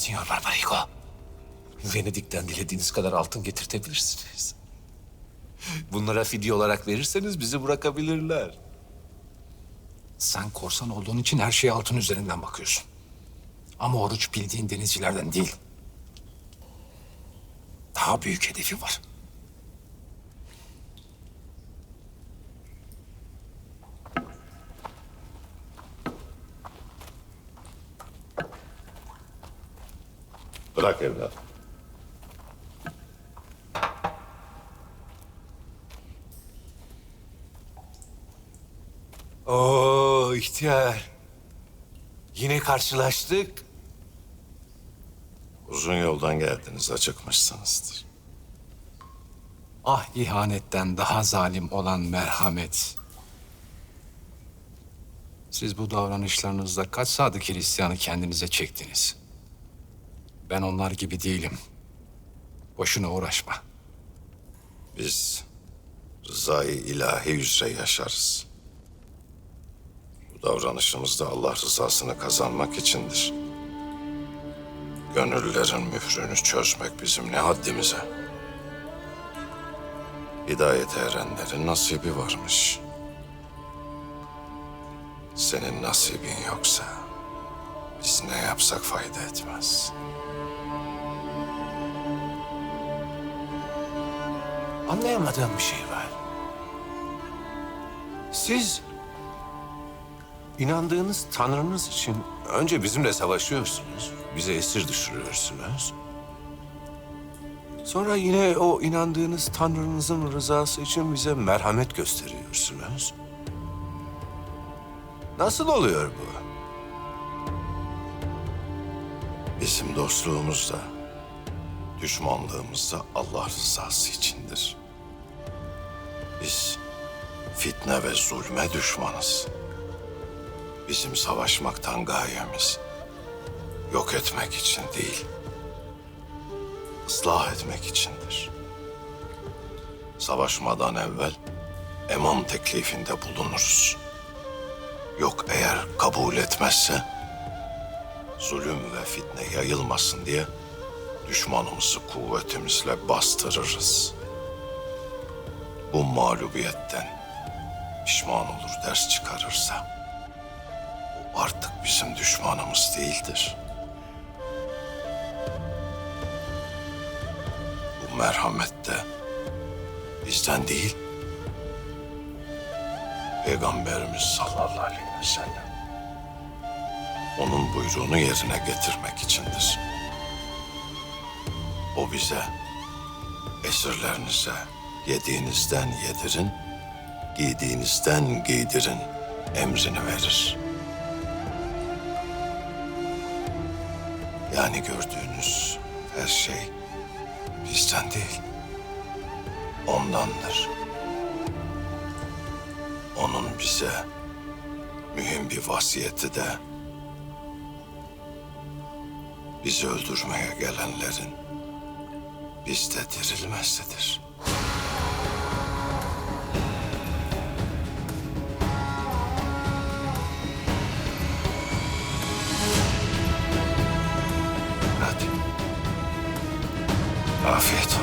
Signor Barbarigo. Venedik'ten dilediğiniz kadar altın getirtebilirsiniz. Bunlara fidye olarak verirseniz bizi bırakabilirler. Sen korsan olduğun için her şeye altın üzerinden bakıyorsun. Ama oruç bildiğin denizcilerden değil. Daha büyük hedefi var. Bırak evlat. Oo ihtiyar. Yine karşılaştık. Uzun yoldan geldiniz, acıkmışsınızdır. Ah ihanetten daha zalim olan merhamet. Siz bu davranışlarınızla kaç sadık Hristiyanı kendinize çektiniz. Ben onlar gibi değilim. Boşuna uğraşma. Biz rızayı ilahi üzere yaşarız. Bu davranışımız da Allah rızasını kazanmak içindir. Gönüllerin mührünü çözmek bizim ne haddimize. Hidayete erenlerin nasibi varmış. Senin nasibin yoksa yapsak fayda etmez. Anlayamadığım bir şey var. Siz inandığınız tanrınız için önce bizimle savaşıyorsunuz. Bize esir düşürüyorsunuz. Sonra yine o inandığınız tanrınızın rızası için bize merhamet gösteriyorsunuz. Nasıl oluyor bu? Bizim dostluğumuz da, düşmanlığımız da Allah rızası içindir. Biz fitne ve zulme düşmanız. Bizim savaşmaktan gayemiz yok etmek için değil, ıslah etmek içindir. Savaşmadan evvel emam teklifinde bulunuruz. Yok eğer kabul etmezse zulüm ve fitne yayılmasın diye düşmanımızı kuvvetimizle bastırırız. Bu mağlubiyetten pişman olur ders çıkarırsa o artık bizim düşmanımız değildir. Bu merhamet de bizden değil, Peygamberimiz sallallahu aleyhi ve sellem onun buyruğunu yerine getirmek içindir. O bize esirlerinize yediğinizden yedirin, giydiğinizden giydirin emrini verir. Yani gördüğünüz her şey bizden değil, ondandır. Onun bize mühim bir vasiyeti de bizi öldürmeye gelenlerin bizde dirilmesidir. Hadi. Afiyet.